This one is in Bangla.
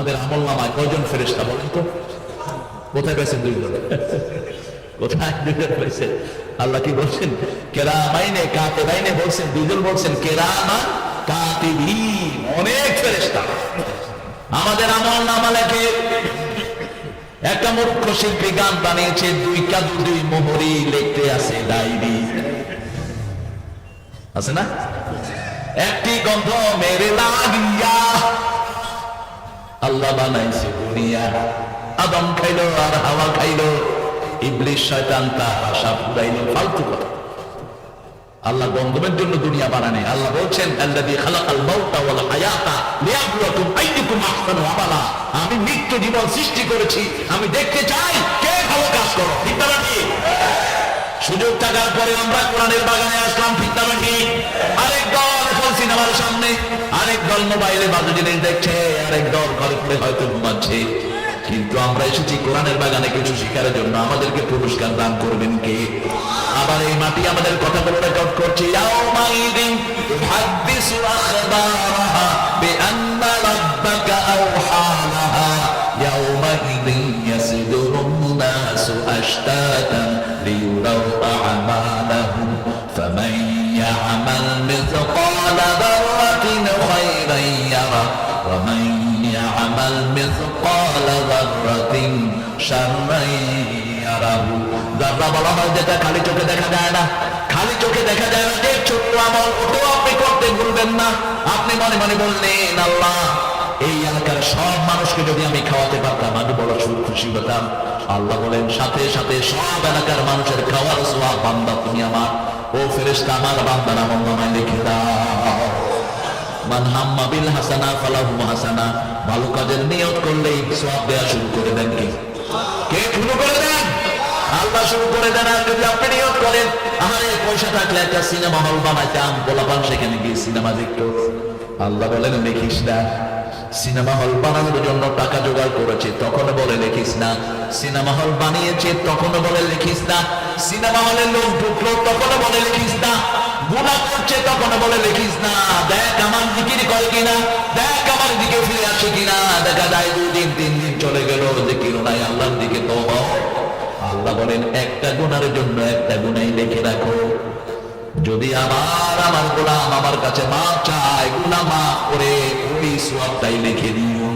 আমাদের আমল নামায় কয়জন ফেরেস্তা বলেন তো? কোথায় পেয়েছেন দুইজন? কোথায় দুইজন আল্লাহ কি বলছেন? কেরামাইনে বলছেন, দুইজন বলছেন, কেরামা অনেক ফেরেস্তা আমাদের আমল নামা লেখে একটা মূর্খ শিল্পী গান বানিয়েছে, দুই কাদু, দুই মোহরি, লিখতে আছে ডায়েরি। আছে না? একটি গন্ধ মেরে লাগিয়া আল্লাহ বানাইছে দুনিয়া। আদম খাইলো আর হাওয়া খাইলো। ইবলিশ শয়তান তার আশা পুরাইলো ফালতু কথা। আল্লাহ গন্ধমের জন্য দুনিয়া বানানে। আল্লাহ বলছেন আমি মৃত্যু জীবন সৃষ্টি করেছি। আমি দেখতে চাই কে ভালো কাজ করো। সুযোগ থাকার পরে আমরা কোরআনের বাগানে আসলাম। ঠিক আরেক দল এখন সিনেমার সামনে। আরেক দল মোবাইলে বাজে জিনিস দেখছে আরেক দল ঘরে ঘরে হয়তো ঘুমাচ্ছে। কিন্তু আমরা এসেছি কোরআনের বাগানে কিছু শিকারের জন্য। আমাদেরকে পুরস্কার দান করবেন কে? আবার এই মাটি আমাদের কথাগুলো রেকর্ড করছে। আখবারাহা বিআন্না রাব্বাকা ومن يعمل مثقال ذرة شرا يره যারা বলা হয় যেটা খালি চোখে দেখা যায় না খালি চোখে দেখা যায় না যে ছোট্ট আমল ওটাও আপনি করতে ভুলবেন না আপনি মনে মনে বললেন আল্লাহ এই এলাকার সব মানুষকে যদি আমি খাওয়াতে পারতাম আমি বড় সুখ খুশি হতাম আল্লাহ বলেন সাথে সাথে সব এলাকার মানুষের খাওয়ার সোয়া বান্দা তুমি আমার ও ফেরেশতা আমার বান্দার আমল নামায় লিখে দাও হাসানা ফালাহু হাসানা। ভালো কাজের নিয়ত করলেই শুরু করে দেন কি? কে শুরু করে দেন? আল্লাহ শুরু করে দেন। আর যদি আপনি নিয়ত করেন আমার এই পয়সা থাকলে একটা সিনেমা হল বানাইতাম সেখানে গিয়ে সিনেমা দেখতো। আল্লাহ বলেন, দেখিস না, সিনেমা হল বানানোর জন্য টাকা জোগাড় করেছে। তখন বলে লিখিস না, সিনেমা হল বানিয়েছে। তখন বলে লিখিস না, সিনেমা হলে লোক ঢুকলো। তখন বলে লিখিস না গুণা করছে তখন বলে না। দেখ আমার করে কিনা, দেখ আমার দিকে ফিরে আসে কিনা। দেখা যায় দুই দিন তিন দিন চলে গেল আল্লাহর দিকে তো আল্লাহ বলেন, একটা গুণার জন্য একটা গুণাই লিখে রাখো। যদি আমার আমার গোলাম আমার কাছে মা চায় গুণা মা করে ওই সোয়াবটাই লিখে দিও।